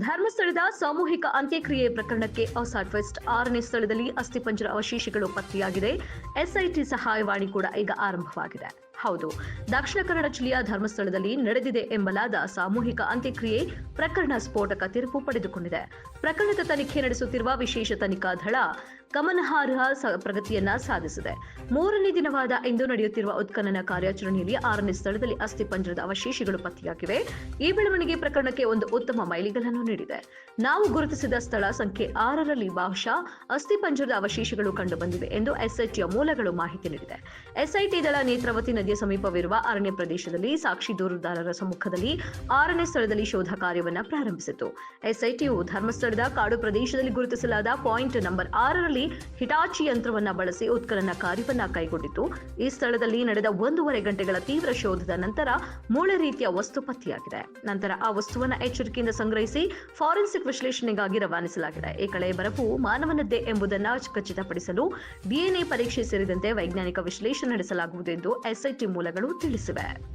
ಧರ್ಮಸ್ಥಳದ ಸಾಮೂಹಿಕ ಅಂತ್ಯಕ್ರಿಯೆ ಪ್ರಕರಣಕ್ಕೆ ಹೊಸ ಟ್ವಿಸ್ಟ್. ಆರನೇ ಸ್ಥಳದಲ್ಲಿ ಅಸ್ಥಿಪಂಜರ ಅವಶೇಷಗಳು ಪತ್ತೆಯಾಗಿದೆ. ಎಸ್ಐಟಿ ಸಹಾಯವಾಣಿ ಕೂಡ ಈಗ ಆರಂಭವಾಗಿದೆ. ಹೌದು. ದಕ್ಷಿಣ ಕನ್ನಡ ಜಿಲ್ಲೆಯ ಧರ್ಮಸ್ಥಳದಲ್ಲಿ ನಡೆದಿದೆ ಎಂಬಲಾದ ಸಾಮೂಹಿಕ ಅಂತ್ಯಕ್ರಿಯೆ ಪ್ರಕರಣ ಸ್ಫೋಟಕ ತಿರುಪು ಪಡೆದುಕೊಂಡಿದೆ. ಪ್ರಕರಣದ ತನಿಖೆ ನಡೆಸುತ್ತಿರುವ ವಿಶೇಷ ತನಿಖಾ ದಳ ಗಮನಾರ್ಹ ಪ್ರಗತಿಯನ್ನ ಸಾಧಿಸಿದೆ. ಮೂರನೇ ದಿನವಾದ ಇಂದು ನಡೆಯುತ್ತಿರುವ ಉತ್ಖನನ ಕಾರ್ಯಾಚರಣೆಯಲ್ಲಿ ಆರನೇ ಸ್ಥಳದಲ್ಲಿ ಅಸ್ಥಿಪಂಜರದ ಅವಶೇಷಗಳು ಪತ್ತೆಯಾಗಿವೆ. ಈ ಬೆಳವಣಿಗೆ ಪ್ರಕರಣಕ್ಕೆ ಒಂದು ಉತ್ತಮ ಮೈಲಿಗಲ್ಲನ್ನು ನೀಡಿದೆ. ನಾವು ಗುರುತಿಸಿದ ಸ್ಥಳ ಸಂಖ್ಯೆ ಆರರಲ್ಲಿ ಬಹುಶಃ ಅಸ್ಥಿಪಂಜರದ ಅವಶೇಷಗಳು ಕಂಡುಬಂದಿವೆ ಎಂದು ಎಸ್ಐಟಿಯ ಮೂಲಗಳು ಮಾಹಿತಿ ನೀಡಿದೆ. ಎಸ್ಐಟಿ ದಳ ನೇತ್ರಾವತಿ ಸಮೀಪವಿರುವ ಅರಣ್ಯ ಪ್ರದೇಶದಲ್ಲಿ ಸಾಕ್ಷಿ ದೂರುದಾರರ ಸಮ್ಮುಖದಲ್ಲಿ ಆರನೇ ಸ್ಥಳದಲ್ಲಿ ಶೋಧ ಕಾರ್ಯವನ್ನು ಪ್ರಾರಂಭಿಸಿತು. ಎಸ್ಐಟಿಯು ಧರ್ಮಸ್ಥಳದ ಕಾಡು ಪ್ರದೇಶದಲ್ಲಿ ಗುರುತಿಸಲಾದ ಪಾಯಿಂಟ್ ನಂಬರ್ ಆರರಲ್ಲಿ ಹಿಟಾಚಿ ಯಂತ್ರವನ್ನ ಬಳಸಿ ಉತ್ಖನನ ಕಾರ್ಯವನ್ನು ಕೈಗೊಂಡಿತು ಈ ಸ್ಥಳದಲ್ಲಿ ನಡೆದ ಒಂದೂವರೆ ಗಂಟೆಗಳ ತೀವ್ರ ಶೋಧದ ನಂತರ ಮೂಳೆ ರೀತಿಯ ವಸ್ತು ಪತ್ತೆಯಾಗಿದೆ. ನಂತರ ಆ ವಸ್ತುವನ್ನ ಎಚ್ಚರಿಕೆಯಿಂದ ಸಂಗ್ರಹಿಸಿ ಫಾರೆನ್ಸಿಕ್ ವಿಶ್ಲೇಷಣೆಗಾಗಿ ರವಾನಿಸಲಾಗಿದೆ. ಈ ಕಳೆ ಬರಪು ಮಾನವನದ್ದೇ ಎಂಬುದನ್ನು ಖಚಿತಪಡಿಸಲು ಡಿಎನ್ಎ ಪರೀಕ್ಷೆ ಸೇರಿದಂತೆ ವೈಜ್ಞಾನಿಕ ವಿಶ್ಲೇಷಣೆ ನಡೆಸಲಾಗುವುದು ಎಂದು ಎಸ್ಐಟಿ ಮೂಲಗಳು ತಿಳಿಸಿವೆ.